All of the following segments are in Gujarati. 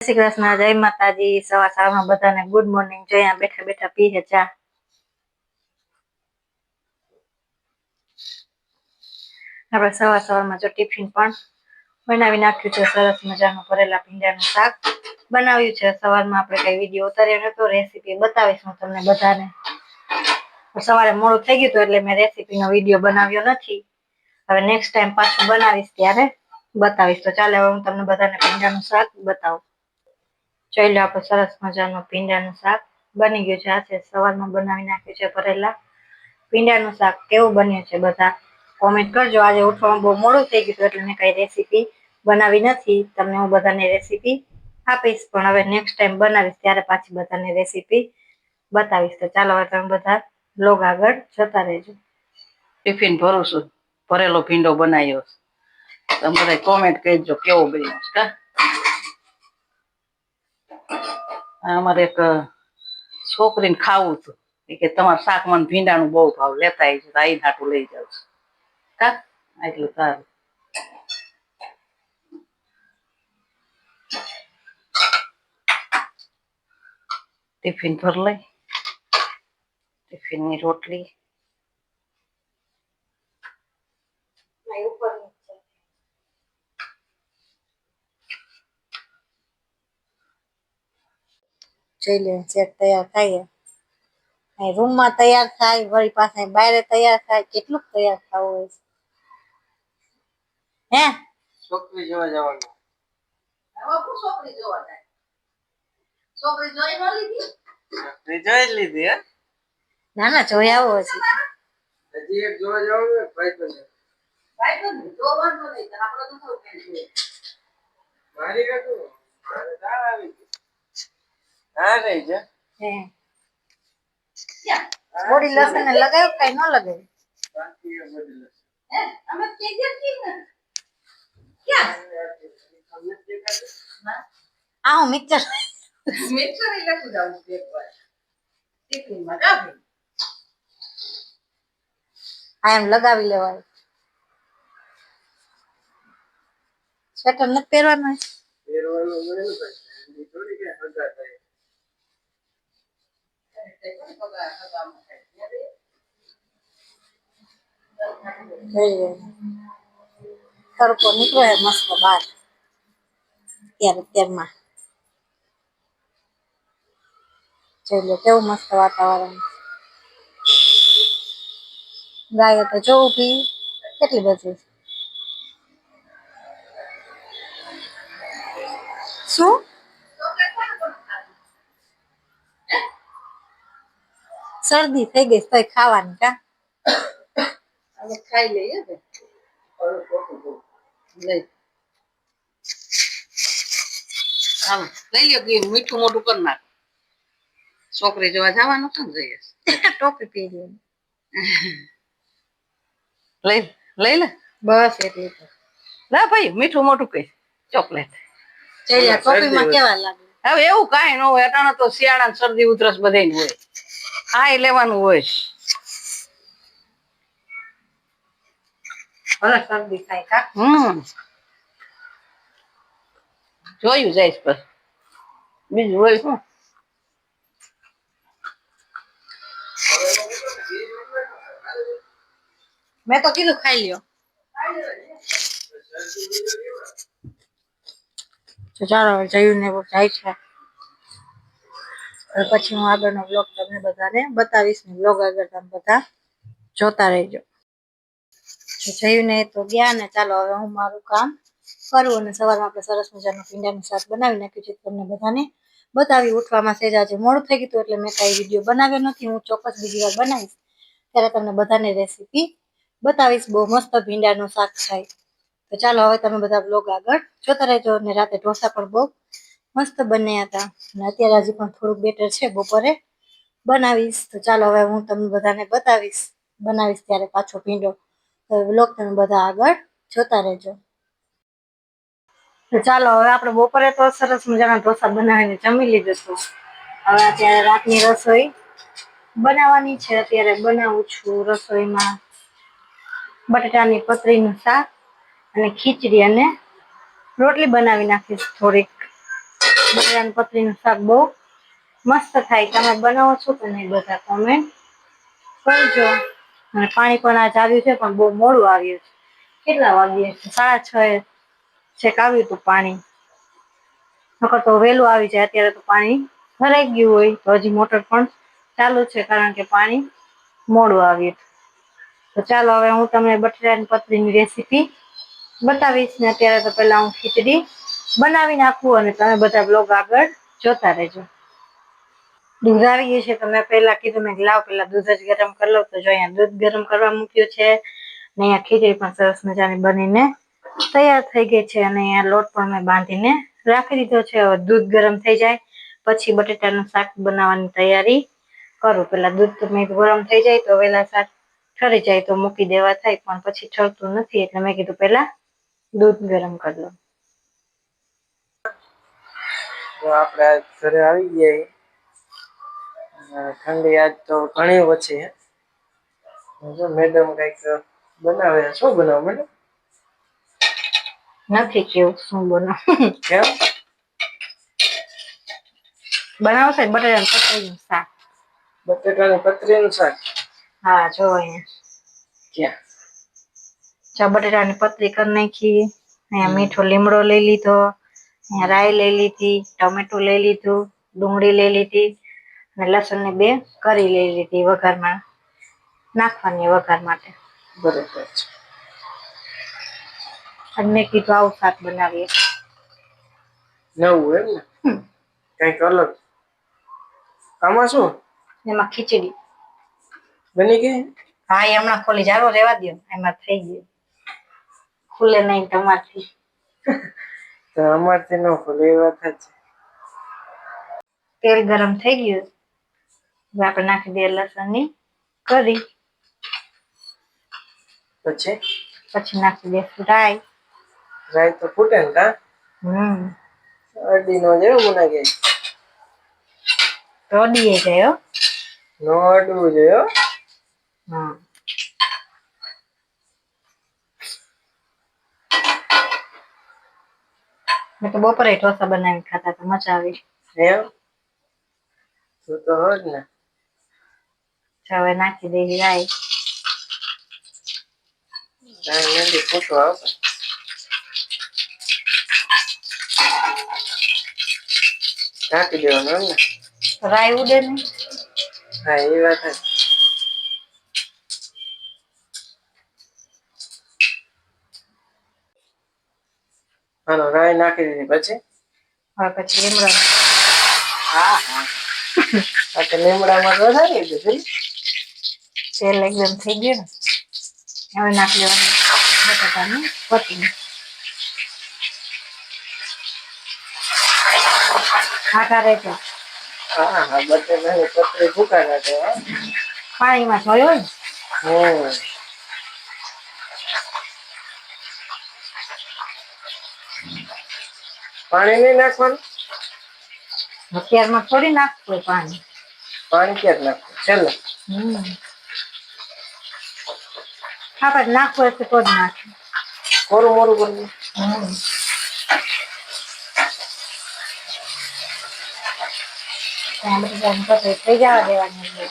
શ્રી કૃષ્ણ, જય માતાજી, સવાર સવારમાં બધાને ગુડ મોર્નિંગ જો અહીંયા બેઠા બેઠા પીએ ચા. આપણે સવાર સવારમાં જો ટિફિન પણ બનાવી નાખ્યું છે, સરસ મજાનું ભરેલા ભીંડાનું શાક બનાવ્યું છે. સવારમાં આપણે કઈ વીડિયો ઉતાર્યો નતો રેસીપી બતાવીશ હું તમને બધાને. સવારે મોડું થઈ ગયું હતું એટલે મેં રેસીપીનો વીડિયો બનાવ્યો નથી. હવે નેક્સ્ટ ટાઈમ પાછું બનાવીશ ત્યારે બતાવીશ. તો ચાલે, હવે હું તમને બધાને ભીંડાનું શાક બતાવું. જોઈ લો આપણે સરસ મજાનું ભીંડાનું શાક બની ગયું છે. આ છે સવારમાં બનાવી નાખ્યું છે ભરેલા. ભીંડાનું શાક કેવું બન્યું છે બધા કોમેન્ટ કરજો. આજે ઉઠવામાં બહુ મોડું થઈ ગયું એટલે મેં કઈ રેસીપી બનાવી નથી. તમને હું બધાને રેસીપી આપીશ, પણ હવે નેક્સ્ટ ટાઈમ બનાવીશ ત્યારે પાછી બધાને રેસીપી બતાવીશ. તો ચાલો હવે તમે બધા લોગ આગળ જતા રહેજો. ટિફિન ભરું છું. ભરેલો ભીંડો બનાવ્યો. તમે બધા કોમેન્ટ કહેજો કેવો બન્યો છે અમારે એક છોકરીને ખાવું હતું. એ કે તમારા શાકમાં ભીંડાનું બહુ ભાવ, લેતા આવી છે આઈ હાટું લઈ જાઉં છું. કા? એટલું સારું. ટિફિન ભર લઈ. ટિફિનની રોટલી. જોઈ લે સેટ તૈયાર થાય અહીં રૂમમાં તૈયાર થાય વળી પાસે બહાર તૈયાર થાય કેટલું તૈયાર થવું હોય છે. હે? છોકરી જોવા જવાનું. છોકરી જોવા જાય? છોકરી જોઈ ન લીધી? છોકરી જોઈ લીધી હે? ના ના જોઈ આવો હજી હજી એક જોવા જવાનું ભાઈ બંધ ભાઈ બંધ જોવાનું નહીં આપણે તો થોડું મારી કાકુ દાળ આવી ગઈ. હા રહી હે થોડી લસણ ને કઈ ન લગાવ્યું બાકી હે અમે કે ને ક્યાં ના આ હું મિક્સર મિક્સર એ લખી દઉં એક વાર. ટિફિનમાં કાપી આ એમ લગાવી લેવાય. સ્વેટર નથી પહેરવાનું? પહેરવાનું મળે ને ભાઈ એ થોડી કે હગા થાય જોઈ લે તડકો નીકળ્યો હે મસ્ત બહાર અત્યારે અત્યારમાં જોઈ લો કેવું મસ્ત વાતાવરણ ગાયો તો જો ઊભી કેટલી બધી છે. શું શરદી થઈ ગઈ તો તોય ખાવાની કા? ખાઈ લઈએ લઈ. હાલો લઈ લ્યો ઘી મીઠું મોટું કરી નાખ. છોકરી જોવા જવાનું હતું ને જઈએ. ટોપી લે. લઈ લઈ લે. બસ એટલી ના ભાઈ મીઠું મોટું કઈ. ચોકલેટ. ટોપીમાં કેવા લાગે? હવે એવું કાંઈ ન હોય અટાણે તો શિયાળા ને શરદી ઉધરસ બધાય હોય. આ એ લેવાનું હોય. હમ. જોયું જઈશ પર બીજું હોય શું? મેં તો કીધું ખાઈ લ્યો. ચાલો જયું ને જાય છે. પછી હું આગળનો બ્લોગ તમને બધાને બતાવીશ ને બ્લોગ આગળ તમે બધા જોતા રહેજો. જયું ને તો ગયા ને ચાલો હવે હું મારું કામ કરું અને સવારમાં આપણે સરસ મજાનું ભીંડાનું શાક બનાવી નાખ્યું છે તમને બધાને બતાવી. ઉઠવામાં સહેજ આજે મોડું થઈ ગયું એટલે મેં કાંઈ વીડિયો બનાવ્યો નથી. હું ચોક્કસ બીજી વાર બનાવીશ. ત્યારે તમને બધાને રેસીપી બતાવીશ. બહુ મસ્ત ભીંડાનું શાક થાય. તો ચાલો હવે તમે બધા બ્લોગ આગળ જોતા રહેજો અને રાતે ઢોસા પણ બહુ મસ્ત બન્યા હતા. અને અત્યારે હજી પણ થોડુંક બેટર છે બપોરે. બનાવીશ. તો ચાલો હવે હું તમને બધાને બતાવીશ. બનાવીશ ત્યારે પાછો ભીંડો. તો બ્લોગ તમે બધા આગળ જોતા રહેજો. તો ચાલો હવે આપણે બપોરે તો સરસ મજાના ઢોસા બનાવીને જમી લીધું હવે અત્યારે રાતની રસોઈ બનાવવાની છે. અત્યારે બનાવું છું રસોઈમાં બટાટાની પતરીનું શાક અને ખીચડી અને રોટલી બનાવી નાખીશ થોડીક. બટેટાની પતરીનું શાક બહુ મસ્ત થાય. તમે બનાવો છો કે નહીં બધા કોમેન્ટ કરજો અને પાણી પણ આજ આવ્યું છે, પણ બહુ મોડું આવ્યું છે. કેટલા વાગ્યે છે? સાડા છ એ છેક આવ્યું હતું પાણી? નકર તો વહેલું આવી જાય, અત્યારે તો પાણી ભરાઈ ગયું હોય. તો હજી મોટર પણ ચાલુ છે, કારણ કે પાણી મોડું આવ્યું તો ચાલો હવે હું તમને બટેટાની પતરીની રેસીપી બતાવીશ ને અત્યારે તો પેલા હું ખીચડી બનાવી નાખવું અને તમે બધા બ્લોગ આગળ જોતા રહેજો. દૂધ આવી ગયું છે. તમે પહેલા કીધું મેં લાવ, પહેલા દૂધ જ ગરમ કરી લઉં. તો જો અહીંયા દૂધ ગરમ કરવા મૂક્યું છે ને અહીંયા ખીચડી પણ સરસ મજાની બનીને તૈયાર થઈ ગઈ છે અને અહીંયા લોટ પણ મેં બાંધીને રાખી દીધો છે. હવે દૂધ ગરમ થઈ જાય. પછી બટેટાનું શાક બનાવવાની તૈયારી કરું. પેલા દૂધ મેં ગરમ થઈ જાય તો વહેલા શાક ઠરી જાય તો મૂકી દેવા થાય, પણ પછી ઠરતું નથી. એટલે મેં કીધું પહેલા દૂધ ગરમ કરી લઉં. તો આપણે આજ ઘરે આવી ગયા ઠંડી આજ તો ઘણી ઓછી જો મેડમ કંઈક બનાવે શું બનાવ મેડમ નથી કેવું શું બનાવ. કેમ? બનાવશે બટેટાનું પતરીનું શાક. બટેટાની પતરીનું શાક? હા જો અહીંયા. ક્યાં? બટેટાની પતરી કરી નાખી અહીંયા મીઠો લીમડો લઈ લીધો રાઈ લઈ લીધી ટમેટું લઈ લીધું ડુંગળી લઈ લીધી અને લસણની બે કરી લઈ લીધી વઘારમાં નાખવાની વઘાર માટે. બરોબર છે. અને મેં કીધું આવું શાક બનાવીએ. નવું એમ ને. કંઈક અલગ. આમાં શું? એમાં ખીચડી. બની ગઈ? હા એ હમણાં ખોલી જારો રેવા દો એમાં થઈ ગયું. ખુલે નહીં તમારથી. તો અમારથી ન ખોલે એ વાત જ તેલ ગરમ થઈ ગયું હવે આપણે નાખી દઈએ લસણની કરી. પછી? પછી નાખી દઈશું રાઈ. રાઈ તો ફૂટે ને કા? હમ. અડીનો જેવો બના તો અડીએ જાય નો અડવું જોઈએ હો. મેં તો બપોરે ઢોસા બનાવી ખાતા તો મજા આવી એમ તો તો હોત ને તો હવે નાખી દઈ રાઈ રાઈ નથી ફૂટો આવશે ઢાંકી દેવાનું એમ ને રાઈ ઉડે ને હા એ વાત જ હાલો રાય નાખી દીધી પછી? હા પછી લીમડા હા હા. આ તો લીમડામાં વધારી દીધું તેલ એકદમ થઈ ગયું ને. હવે નાખી દેવાનું બટાકાનું પતી ખાટા રહેતો હા હા બટેટાની પતરી ભૂકા નાખે પાણીમાં જોયો ને. હમ. પાણી નહીં નાખવાનું? અત્યારમાં થોડી નાખવું પાણી. પાણી ક્યાં નાખવું? હમ. આપણે નાખવું હશે તો જ નાખે કોરું મોરું કરવું થઈ જવા દેવાની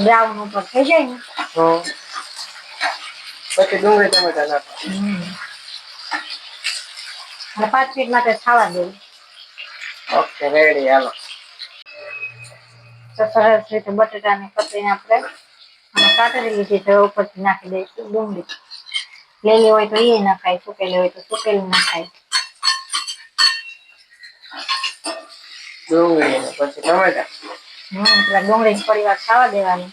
બ્રાઉન ઉપર થઈ જાય ને પછી ડુંગળી ટમેટા નાખવા અને પાંચ મિનિટ માટે ખાવા દેવું ઓકે રેડી હાલો. તો સરસ રીતે બટેટાને પતરીને આપણે અને કાતરી લીધી છે ઉપરથી નાખી દઈશું ડુંગળી. લેલી હોય તો એ નખાય સુકેલી હોય તો સુકેલી નખાય. ડુંગળી પછી ટમેટા. હમ પેલા ડુંગળી થોડી વાર ખાવા દેવાની.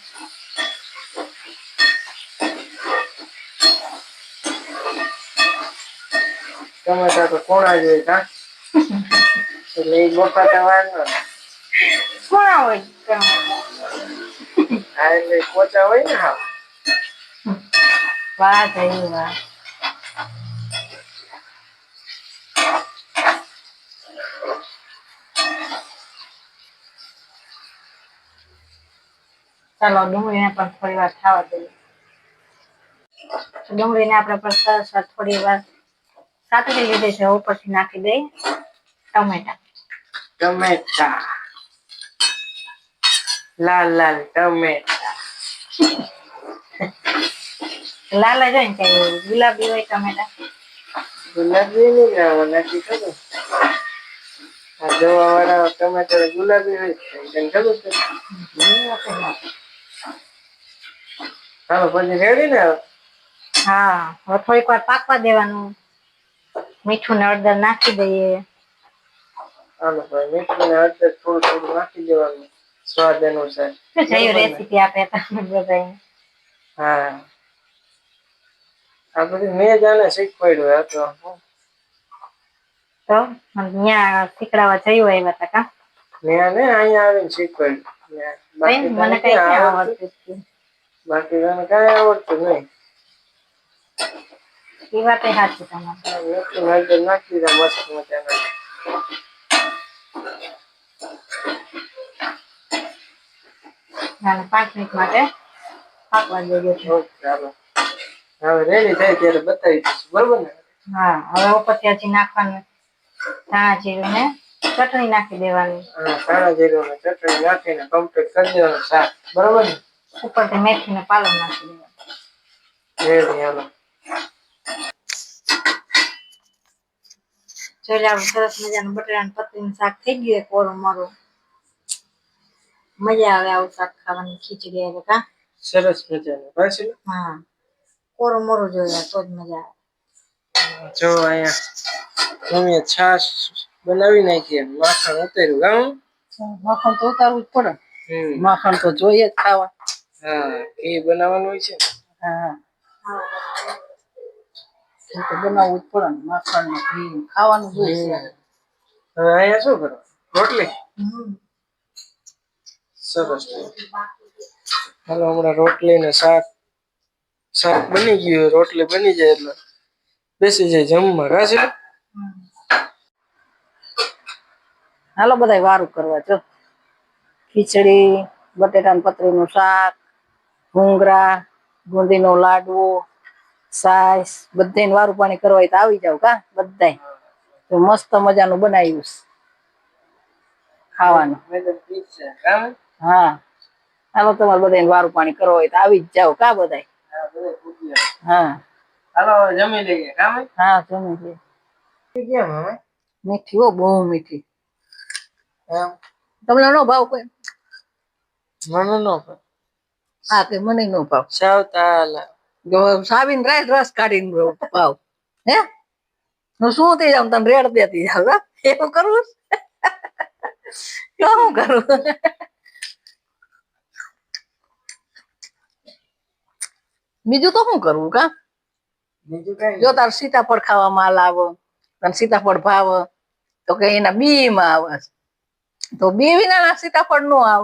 ટમેટા તો કોણા જોઈએ કા? એટલે એ બફાતા વાર ન. કોણા હોય હા એટલે કોચા હોય ને હા વાહ જઈ વાહ. ચાલો ડુંગળીને પણ થોડી વાર ખાવા દઈએ. ડુંગળીને આપણે પણ સરસ થોડી વાર સાતરી લીધે છે ઉપરથી નાખી દઈ ટમેટા. ટમેટા. લાલ લાલ ટમેટા. લાલ જ હોય ને કઈ ગુલાબી હોય ટમેટા. ગુલાબી નહીં લાવો નથી ખબર. આ જોવા વાળા ટમેટા ગુલાબી હોય છે તને ખબર છે? ચાલો પછી રેડી ને હા હવે થોડીક વાર પાકવા દેવાનું. મીઠું ને હળદર નાખી દઈએ. ચાલો ભાઈ મીઠું ને હળદર થોડું થોડું નાખી દેવાનું. સ્વાદ અનુસાર. ને? રેસીપી આપે તમને બધાય હા. આ બધું મેં જાણે શીખવાડ્યું આ તો. હું તો ત્યાં શીખડાવવા જયું આવ્યા હતા કા? મેં આને અહીંયા આવીને શીખવાડ્યું. મને કઈ આવડતું? બાકી તને કાંઈ આવડતું નહીં. એ વાત સાચી તમારી નાખી દીધા મસ્ત મજાના અને પાંચ મિનિટ માટે પાકવા દેજો ચાલો હવે રેડી થાય ત્યારે બતાવી દઈશું બરોબર ને હા હવે ઉપરથી નાખવાનું ધાણા જીરું ને ચટણી નાખી દેવાની હા કાળા જીરું ને ચટણી નાખીને કમ્પ્લીટ કરી દેવાનું શાક બરોબર ને ઉપરથી મેથી ને પાલક નાખી દેવાનું રેડી હાલો જોઈ આપણું સરસ મજાનું બટેટાનું પતરીનું શાક થઈ ગયું એક ઓરું મોરું. મજા આવે આવું શાક ખાવાની ખીચડી આવે કા? સરસ મજાનું. બસ હા. કોરું મોરું જોઈએ તો જ મજા આવે. જો અહીંયા મમ્મીએ છાશ બનાવી નાખી માખણ ઉતાર્યું ગામ માખણ તો ઉતારવું જ પડે. માખણ તો જોઈએ જ ખાવા. હા એ બનાવવાનું હોય છે. હા. તો બનાવવું જ પડે ને માખણ ને ઘી ખાવાનું જોઈએ છે. હવે અહીંયા શું કરવા રોટલી. સરસ. હાલો હમણાં રોટલી ને શાક શાક બની ગયું રોટલી બની જાય એટલે બેસી જાય જમવા. કાશી. હાલો બધા વારું કરવા જો. ખીચડી બટેટાનું પતરીનું શાક ભૂંગરા ગુંદીનો લાડવો સાસ બધાને વારું પાણી કરવા હોય તો આવી જાવ કા બધા તો મસ્ત મજાનું બનાવ્યું ખાવાનું. હા. હાલો તમારે બધાને વારું પાણી કરવા હોય તો આવી જ જાવ કા બધા હા હાલો જમી લઈએ હા જમી લઈએ. કેમ હવે? મીઠી હો બહુ મીઠી. એમ? તમને નો ભાવ કોઈ? મને નો ભાવ. હા કે મને નો ભાવ. સાવ તાલા. જો રાય રસ કાઢીને પાવ હે? હું શું થઈ જાઉં? તને રેડ દેતી જાવ એવું કરવું કેવું કરું? બીજું તો શું કરવું કા? જો તાર સીતાફળ ખાવા માલ આવો તને સીતાફળ ભાવ તો કે એના બી માં આવે. તો બી વિના સીતાફળ નો આવ.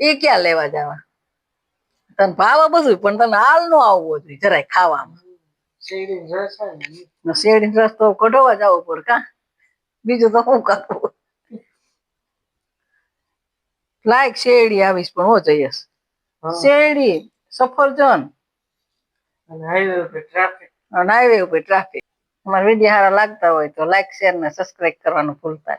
એ ક્યાં લેવા જવા? તને ભાવે બધું પણ તને હાલ નો આવવો જોઈએ જરાય ખાવામાં. શેરડી રસ તો કઢવા જવો પડે કા? બીજું તો શું કરવું લાઈક શેરડી આવીશ પણ હો જઈશ. શેરડી સફરજન. અને હાઈવે ઉપર ટ્રાફિક અમારા વીડિયો સારા લાગતા હોય તો લાઈક શેર ને સબસ્ક્રાઇબ કરવાનું ભૂલતા.